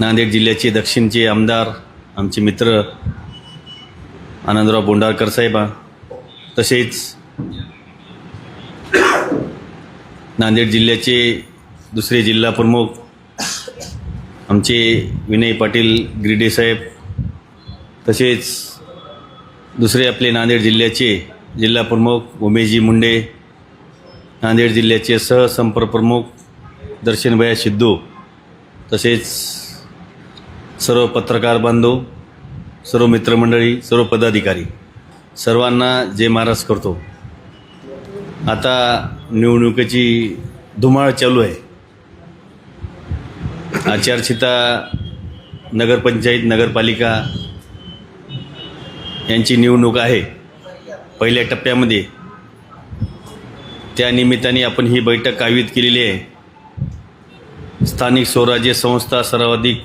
नांदेड जिल्ह्याचे दक्षिणचे आमदार आमचे मित्र आनंदराव बोंडारकर साहेबा तसेच नांदेड जिल्ह्याचे दुसरे जिल्हा प्रमुख आमचे विनय पाटील ग्रिडे साहेब तसेच दुसरे आपले नांदेड जिल्ह्याचे जिल्हा प्रमुख उमेशजी मुंडे नांदेड जिल्ह्याचे सहसंपर्क प्रमुख दर्शनभया सिद्धू तसेच सर्व पत्रकार बांधव सर्व मित्रमंडळी सर्व पदाधिकारी सर्वांना जय महाराज करतो. आता निवडणुकीची धुमाळ चालू आहे. आचारसंहिता नगरपंचायत नगरपालिका यांची निवडणूक आहे. पहिल्या टप्प्यामध्ये त्या निमित्ताने आपण ही बैठक आयोजित केलेली आहे. स्थानिक स्वराज्य संस्था सर्वाधिक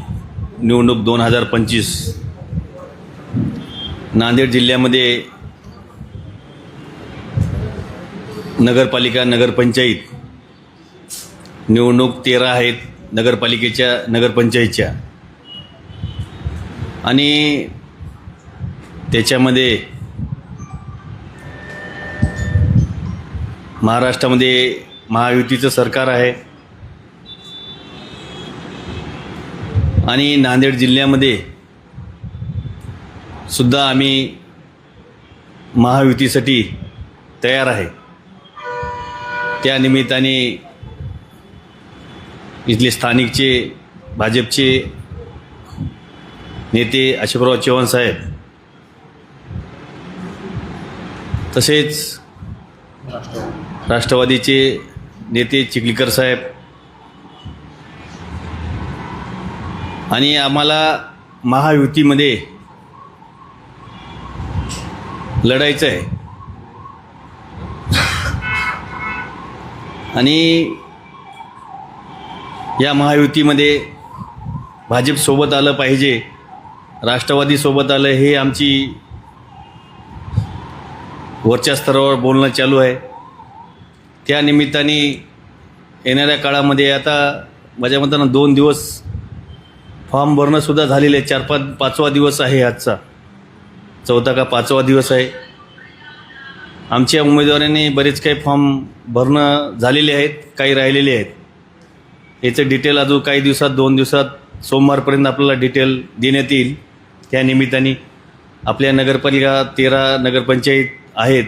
निवडणूक दोन हजार पंचवीस. नांदेड जिल्ह्यामध्ये नगरपालिका नगरपंचायत निवडणूक तेरा आहेत नगरपालिकेच्या नगरपंचायतच्या. आणि त्याच्यामध्ये महाराष्ट्रामध्ये महायुतीचं सरकार आहे. आणि नांदेड जिल्ह्यामध्ये सुद्धा आम्ही महायुतीसाठी तयार आहे. त्या निमित्ताने इथले स्थानिकचे भाजपचे नेते अशोकराव चव्हाण साहेब तसेच राष्ट्रवादीचे नेते चिखलीकर साहेब आणि आम्हाला महायुतीमध्ये लढायचं आहे आणि या महायुतीमध्ये भाजपसोबत आलं पाहिजे राष्ट्रवादीसोबत आलं हे आमची वरच्या स्तरावर बोलणं चालू आहे. त्या निमित्ताने येणाऱ्या काळामध्ये आता माझ्या मतानं दोन दिवस फॉर्म भरणंसुद्धा झालेलं आहे चार पाच पाचवा दिवस आहे आजचा. चौथा का पाचवा दिवस आहे. आमच्या उमेदवारांनी बरेच काही फॉर्म भरणं झालेले आहेत काही राहिलेले आहेत. याचं डिटेल अजून काही दिवसात दोन दिवसात सोमवारपर्यंत आपल्याला डिटेल देण्यात येईल. त्या निमित्ताने आपल्या नगरपालिका तेरा नगरपंचायत आहेत.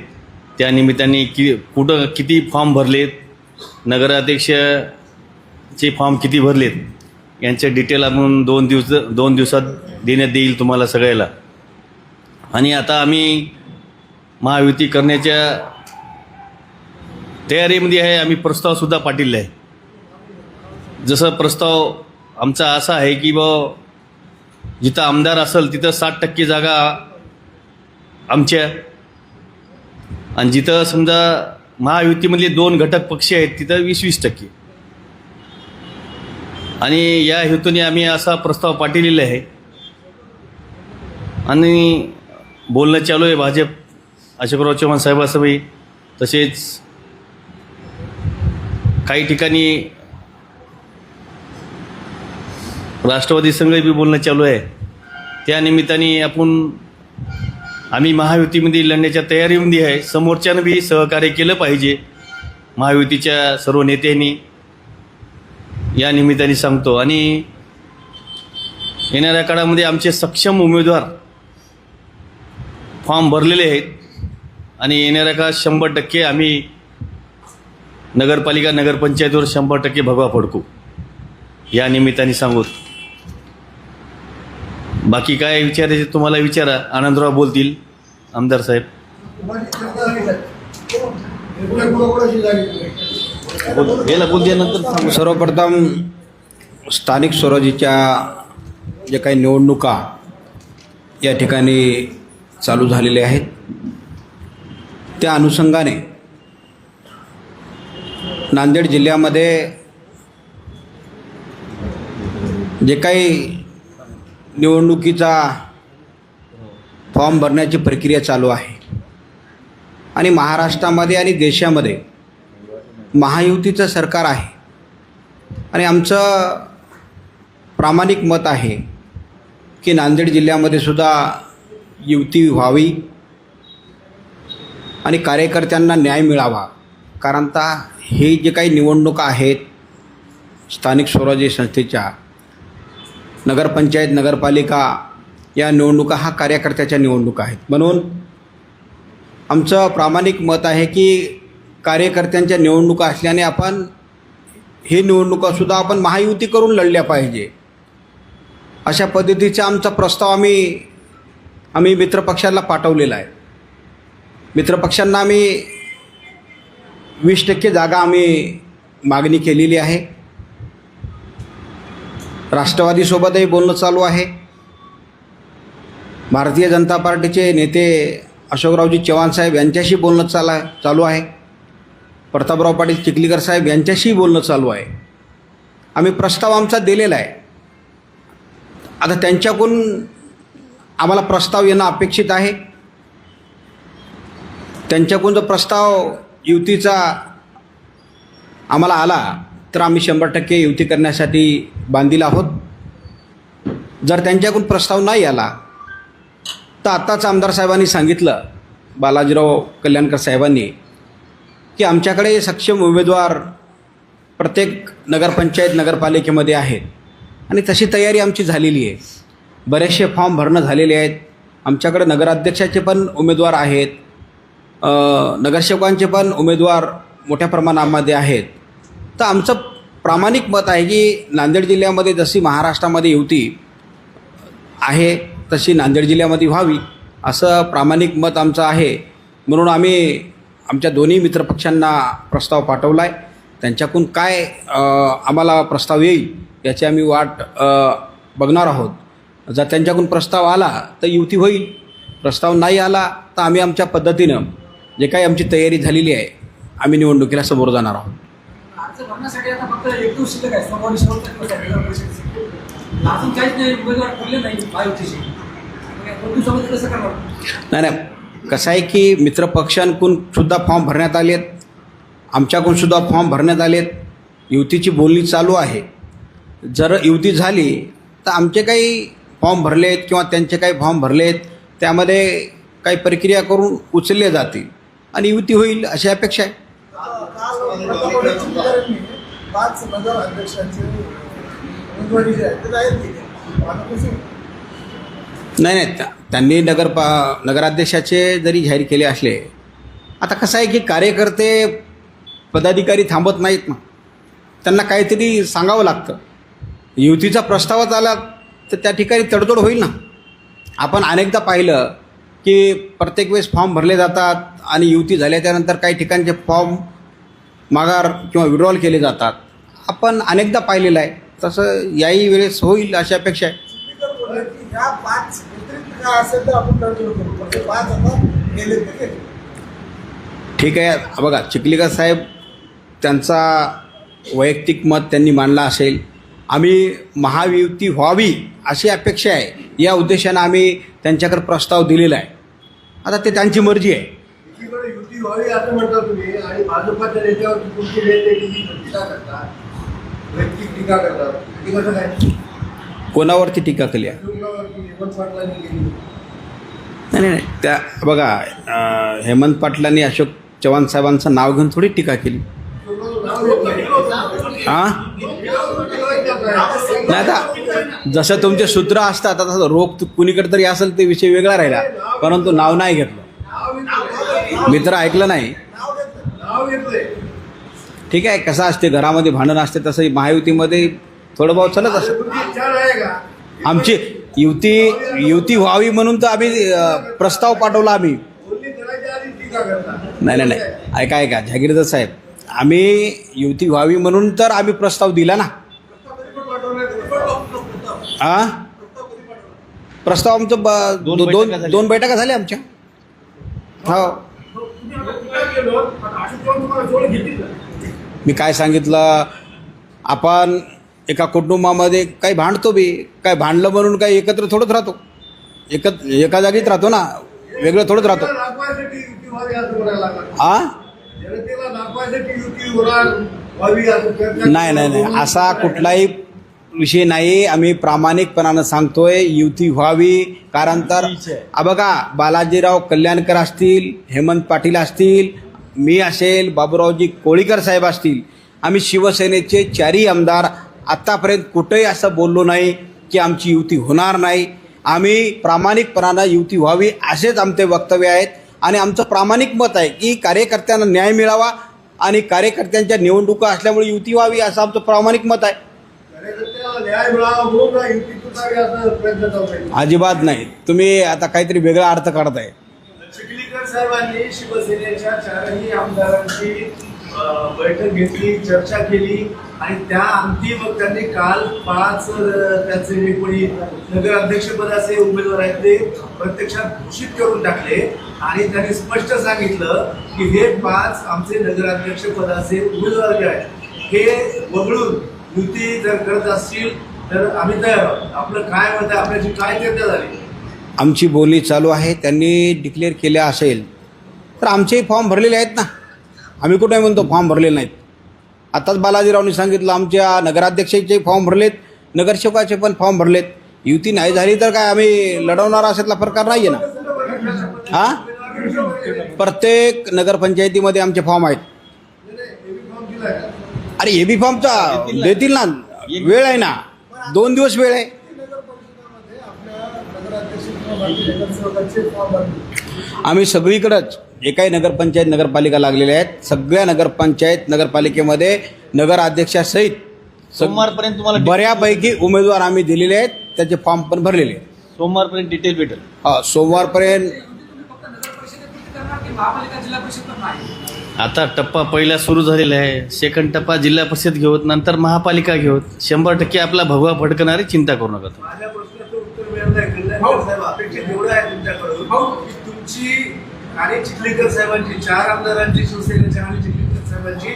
त्या निमित्ताने कि कुठं किती फॉर्म भरलेत नगराध्यक्षचे फॉर्म किती भरलेत यांचे डिटेल आपण दोन दिवस दोन दिवसात देण्यात येईल तुम्हाला सगळ्याला. आणि आता आम्ही महायुती करण्याच्या तयारीमध्ये आहे आम्ही प्रस्तावसुद्धा पाठवले आहे. जसं प्रस्ताव आमचा असा आहे की बा जिथं आमदार असेल तिथं साठ टक्के जागा आमच्या. आणि जिथं समजा महायुतीमधले दोन घटक पक्ष आहेत तिथं वीस वीस टक्के. आणि या हेतूने आम्ही असा प्रस्ताव पाठवलेला आहे. आणि बोलणं चालू आहे भाजप अशोकराव चव्हाण साहेबासोबत तसेच काही ठिकाणी राष्ट्रवादी संघ बी बोलणं चालू आहे. त्या निमित्ताने आपण आम्ही महायुतीमध्ये लढण्याच्या तयारीमध्ये आहे. समोरच्यानं बी सहकार्य केलं पाहिजे. महायुतीच्या सर्व नेत्यांनी या निमित्ताने सांगतो. आणि येणाऱ्या काळामध्ये आमचे सक्षम उमेदवार फॉर्म भरलेले आहेत. आणि येणाऱ्या काळात शंभर टक्के आम्ही नगरपालिका नगरपंचायतीवर शंभर टक्के भगवा फडकू. या निमित्ताने सांगू. बाकी काय विचारायचे तुम्हाला विचारा. आनंदराव बोलतील. आमदार साहेब. सर्वप्रथम स्थानिक स्वराज्याच्या ज्या काही निवडणुका या ठिकाणी चालू झालेल्या आहेत त्या अनुषंगाने नांदेड जिल्ह्यामध्ये जे काही निवडणुकीचा फॉर्म भरण्याची प्रक्रिया चालू आहे. आणि महाराष्ट्रामध्ये आणि देशामध्ये महायुतीचं सरकार आहे. आणि आमचं प्रामाणिक मत आहे की नांदेड जिल्ह्यामध्ये सुद्धा युती व्हावी आणि कार्यकर्त्यांना न्याय मिळावा. कारण आता हे जे काही निवडणुका आहेत स्थानिक स्वराज्य संस्थेच्या नगरपंचायत नगरपालिका या निवडणुका हा कार्यकर्त्याच्या निवडणुका आहेत. म्हणून आमचं प्रामाणिक मत आहे की कार्यकर्त्यांच्या निवडणुका असल्याने आपण हे निवडणुकासुद्धा आपण महायुती करून लढल्या पाहिजे. अशा पद्धतीचा आमचा प्रस्ताव आम्ही आम्ही मित्रपक्षाला पाठवलेला आहे. मित्रपक्षांना आम्ही वीस टक्के जागा आम्ही मागणी केलेली आहे. राष्ट्रवादीसोबतही बोलणं चालू आहे. भारतीय जनता पार्टीचे नेते अशोकरावजी चव्हाण साहेब यांच्याशी बोलणं चाला चालू आहे. प्रतापराव पाटील चिखलीकर साहेब यांच्याशी बोलणं चालू आहे. आम्ही प्रस्ताव आमचा दिलेला आहे. आता त्यांच्याकडून आम्हाला प्रस्ताव येणं अपेक्षित आहे. त्यांच्याकडून जो प्रस्ताव युतीचा आम्हाला आला तर आम्ही शंभर टक्के युती करण्यासाठी बांधील आहोत. जर त्यांच्याकडून प्रस्ताव नाही आला तर आत्ताच आमदार साहेबांनी सांगितलं बालाजीराव कल्याणकर साहेबांनी की आमच्याकडे सक्षम उमेदवार प्रत्येक नगरपंचायत नगरपालिकेमध्ये आहेत. आणि तशी तयारी आमची झालेली आहे. बरेचसे फॉर्म भरणं झालेले आहेत. आमच्याकडे नगराध्यक्षाचे पण उमेदवार आहेत. नगरसेवकांचे पण उमेदवार मोठ्या प्रमाणामध्ये आहेत. तर आमचं प्रामाणिक मत आहे की नांदेड जिल्ह्यामध्ये जशी महाराष्ट्रामध्ये युती आहे तशी नांदेड जिल्ह्यामध्ये व्हावी असं प्रामाणिक मत आमचं आहे. म्हणून आम्ही आमच्या दोन्ही मित्रपक्षांना प्रस्ताव पाठवला आहे त्यांच्याकडून काय आम्हाला प्रस्ताव येईल याची आम्ही वाट बघणार आहोत. जर त्यांच्याकडून प्रस्ताव आला तर युती होईल. प्रस्ताव नाही आला तर आम्ही आमच्या पद्धतीनं जे काही आमची तयारी झालेली आहे आम्ही निवडणुकीला समोर जाणार आहोत. नाही नाही. कसं आहे की मित्रपक्षांकडून सुद्धा फॉर्म भरण्यात आले आमच्याकडून सुद्धा फॉर्म भरण्यात आले आहेत युतीची बोलणी चालू आहे. जर युती झाली तर आमचे काही फॉर्म आहेत किंवा त्यांचे काही फॉर्म भरले आहेत त्यामध्ये काही प्रक्रिया करून उचलले जातील आणि युती होईल अशी अपेक्षा आहे. पाच नाही नाही त्या- त्यांनी नगर पा नगराध्यक्षाचे जरी जाहीर केले असले आता कसं आहे की कार्यकर्ते पदाधिकारी थांबत नाहीत ना. त्यांना काहीतरी सांगावं लागतं. युतीचा प्रस्तावच आला तर त्या ठिकाणी तडजोड होईल ना. आपण अनेकदा पाहिलं की प्रत्येक वेळेस फॉर्म भरले जातात आणि युती झाल्याच्यानंतर काही ठिकाणचे फॉर्म माघार किंवा विड्रॉल केले जातात. आपण अनेकदा पाहिलेलं आहे. तसं याही वेळेस होईल अशी अपेक्षा आहे. की ह्या पाच व्यतिरिक्त काय असेल तर आपण तडजोड करू. ते पाच आता गेले ते गेले. ठीक आहे. बघा चिखलीकर साहेब त्यांचा वैयक्तिक मत त्यांनी मांडला असेल. आम्ही महायुती व्हावी अशी अपेक्षा आहे. या उद्देशानं आम्ही त्यांच्याकडे प्रस्ताव दिलेला आहे. आता ते त्यांची मर्जी आहे. एकीकडे युती व्हावी असं म्हणता तुम्ही आणि भाजपाच्या नेत्यावर तुमची नेते टीका करतात वैयक्तिक टीका करतात ते कसं काय? कोणावरती टीका केली नाही नाही त्या बघा हेमंत पाटलांनी अशोक चव्हाण साहेबांचं नाव घेऊन थोडी टीका केली. हां? नाही आता जसं तुमचे सूत्र असतात तसं रोग कुणीकडे तरी असेल ते विषय वेगळा राहिला. परंतु नाव नाही घेतलं. मी तर ऐकलं नाही. नाही. ठीक आहे कसं असते घरामध्ये भांडण असते तसं महायुतीमध्ये थोडं बहुत चालत असं का आमची युती युती व्हावी म्हणून तर आम्ही प्रस्ताव पाठवला आम्ही. नाही नाही नाही. ऐका ऐका. जहागीरदार साहेब आम्ही युती व्हावी म्हणून तर आम्ही प्रस्ताव दिला ना. हा प्रस्ताव आमचं ब- दोन दो- दोन. दोन बैठका झाल्या आमच्या. हो. मी काय सांगितलं? आपण एका कुटुंबामध्ये काही भांडतो बी काय भांडलं म्हणून काही एकत्र थोडंच राहतो. एकत एका जागीच राहतो ना वेगळं थोडंच राहतो. चर्चा नाही नाही नाही. असा कुठलाही विषय नाही. आम्ही प्रामाणिकपणानं सांगतोय युती व्हावी. कारण तर आ बघा बालाजीराव कल्याणकर असतील हेमंत पाटील असतील मी असेल बाबूरावजी कोळीकर साहेब असतील आम्ही शिवसेनेचे चारही आमदार आत्तापर्यंत कुठेही असं बोललो नाही की आमची युती होणार नाही. आम्ही प्रामाणिकपणानं युती व्हावी असेच आमचे वक्तव्य आहेत. आणि आमचं प्रामाणिक मत आहे की कार्यकर्त्यांना न्याय मिळावा आणि कार्यकर्त्यांच्या निवडणुका असल्यामुळे युती व्हावी असं आमचं प्रामाणिक मत आहे. अजिबात नाही. तुम्ही आता काहीतरी वेगळा अर्थ काढताय. चिखलीकर साहेबांनी शिवसेनेच्या चारही आमदारांची बैठक घेतली चर्चा केली आणि त्या अंतिम मग त्यांनी काल पाच त्याचे जे कोणी नगराध्यक्षपदाचे उमेदवार आहेत ते प्रत्यक्षात घोषित करून टाकले आणि त्यांनी स्पष्ट सांगितलं की हे पाच आमचे नगराध्यक्षपदाचे उमेदवार जे आहेत हे वगळून युती जर करत असतील तर आम्ही तयार आपलं काय मत आहे? आपल्याची काय चर्चा झाली? आमची बोली चालू आहे. त्यांनी डिक्लेअर केल्या असेल तर आमचेही फॉर्म भरलेले आहेत ना. आम्ही कुठे म्हणतो फॉर्म भरलेले नाहीत. आताच बालाजीरावनी सांगितलं आमच्या नगराध्यक्षाचे फॉर्म भरलेत नगरसेवकाचे पण फॉर्म भरलेत. युती नाही झाली तर काय आम्ही लढवणार अशातला प्रकार नाही आहे ना? हां? प्रत्येक नगरपंचायतीमध्ये आमचे फॉर्म आहेत. अरे ए बी फॉर्मचा देतील ना. वेळ आहे ना. दोन दिवस वेळ आहे. आम्ही सगळीकडंच एकाही नगरपंचायत नगरपालिका लागलेल्या आहेत. सगळ्या नगरपंचायत नगरपालिकेमध्ये नगराध्यक्षासहित सोमवारपर्यंत तुम्हाला बऱ्यापैकी उमेदवार आम्ही दिलेले आहेत. त्याचे फॉर्म पण भरलेले आहेत. सोमवारपर्यंत डिटेल भेटेल. हा सोमवारपर्यंत तुम्ही फक्त नगर परिषदेपुरती करणार की महापालिका जिल्हा परिषद पण नाही आता टप्पा पहिला सुरू झालेला आहे. सेकंड टप्पा जिल्हा परिषद घेऊत नंतर महापालिका घेऊत. शंभर टक्के आपला भगवा फडकणारी चिंता करू नका आणि चिखलीकर साहेबांची चार आमदारांची शिवसेनेच्या आणि चिखलीकर साहेबांची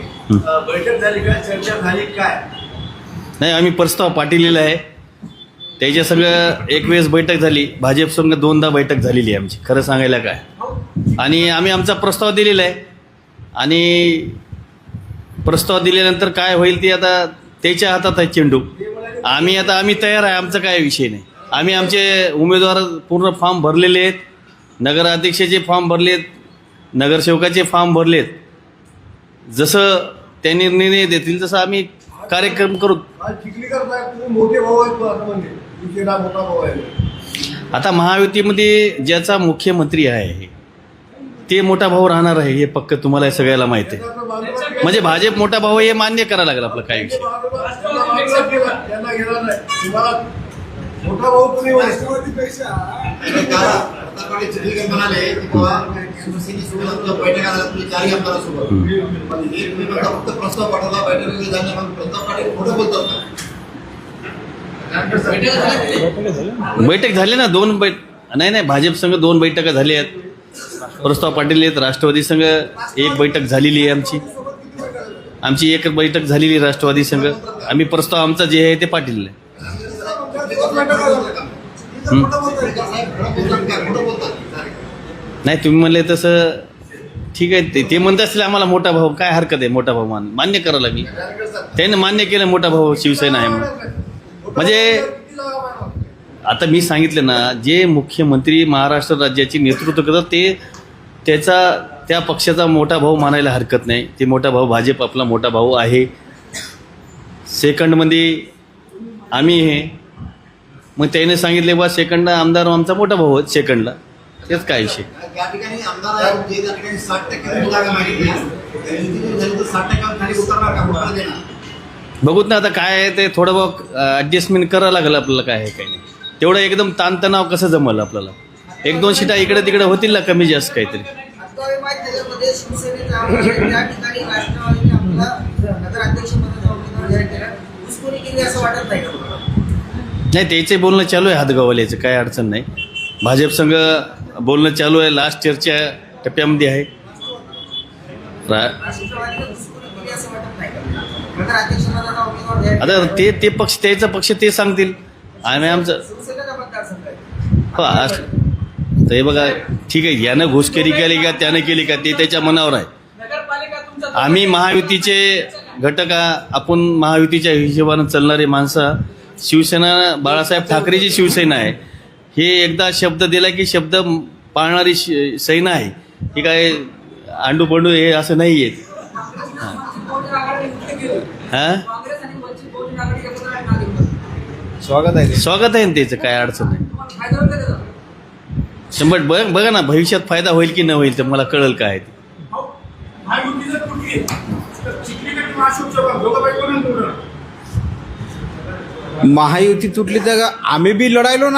बैठक झाली काय चर्चा झाली काय? नाही आम्ही प्रस्ताव पाठवलेला आहे. त्याच्या सगळं एक वेळेस बैठक झाली. भाजप संघ दोनदा बैठक झालेली आहे आमची. खरं सांगायला काय? आणि आम्ही आमचा प्रस्ताव दिलेला आहे. आणि प्रस्ताव दिल्यानंतर काय होईल ते आता त्याच्या हातात आहे चेंडू. आम्ही आता आम्ही तयार आहे. आमचा काय विषय नाही. आम्ही आमचे उमेदवार पूर्ण फॉर्म भरलेले आहेत. नगराध्यक्षाचे फॉर्म भरलेत नगरसेवकाचे फॉर्म भरलेत. जसं त्यांनी निर्णय देतील तसं आम्ही कार्यक्रम करू. आता महायुतीमध्ये ज्याचा मुख्यमंत्री आहे ते मोठा भाऊ राहणार आहे हे पक्क तुम्हाला सगळ्याला माहिती आहे. म्हणजे भाजप मोठा भाऊ हे मान्य करायला लागलं आपलं काय विषय. चिखलीकर म्हणाले की बाबा बैठका झाल्या तुम्ही चारही आमदारासोबत पण हे तुम्ही म्हणता फक्त प्रस्ताव पाठवला बैठकीला जाणे मग प्रताप पाटील खोटं बोलतात का? बैठका झाल्या बैठक झाली ना दोन बैठ नाही नाही भाजप संघ दोन बैठका झाल्या आहेत प्रस्ताव पाटील आहेत राष्ट्रवादी संघ एक बैठक झालेली आहे आमची आमची एक बैठक झालेली आहे राष्ट्रवादी संघ आम्ही प्रस्ताव आमचा जे आहे ते पाठवलेलं आहे हं. खोटं बोलतात का? खोटं बोलतात नाही तुम्ही म्हणले तसं ठीक आहे ते ते म्हणत असले आम्हाला मोठा भाऊ काय हरकत आहे मोठा भाऊ मान मान्य करावं लागेल. त्याने मान्य केलं मोठा भाऊ शिवसेना आहे म्हणून. म्हणजे आता मी सांगितलं ना जे मुख्यमंत्री महाराष्ट्र राज्याचे नेतृत्व करतात ते त्याचा त्या पक्षाचा मोठा भाऊ मानायला हरकत नाही. ते मोठा भाऊ भाजप आपला मोठा भाऊ आहे. सेकंडमध्ये आम्ही हे मग त्याने सांगितले बा सेकंड आमदार आमचा मोठा भाऊ आहे सेकंडला. तेच काय विषय. त्या ठिकाणी आमदार आहेत जे त्या ठिकाणी साठ टक्के जागा मागितली त्या युतीतून झाली तर साठ टक्क्यावर खाली उतरणार का? कुठला देणार. बघूत ना आता काय आहे ते थोडं बहुत ॲडजस्टमेंट करावं लागेल आपल्याला काय आहे काय नाही. तेवढं एकदम ताणतणाव कसं जमलं आपल्याला? एक दोन शिटा इकडे तिकडे होतील ना कमी जास्त काहीतरी? राष्ट्रवादी माहीत त्याच्यामध्ये शिवसेनेचा आमदार आहे. त्या ठिकाणी राष्ट्रवादीने आपला नगराध्यक्ष पदाचा उमेदवार जाहीर केला. घुसखोरी केली असं वाटत नाही. का तुम्हाला? नाही त्याचे बोलणं चालू आहे हातगावाल्याचं काय अडचण नाही. भाजप संघ बोलणं चालू आहे. लास्ट इयरच्या टप्प्यामध्ये आहे. आता ते ते पक्ष त्याचा पक्ष ते सांगतील. आम्ही आमचं शिवसेनेचा हो, बघा ठीक आहे. यानं घुसखोरी केली का त्यानं केली का ते त्याच्या मनावर आहे. आम्ही महायुतीचे घटक आपण महायुतीच्या हिशोबानं चालणारे माणसं शिवसेना बाळासाहेब ठाकरेची शिवसेना आहे. हे एकदा शब्द दिला की शब्द पाळणारी शि- सेना आहे. ही काय आंडू पंडू हे असं नाही आहे वंचित बहुजन आघाडी युती केली. हां? काँग्रेस आणि वंचित बहुजन आघाडी एकत्र आहे नागरिक स्वागत आहे. स्वागत आहे ना त्याचं काय अडचण नाही. का शंभर बघ बघा ना भविष्यात फायदा होईल की न होईल तर मला कळेल काय ते. महायुती तुटली तर आम्ही बी लढायलो ना.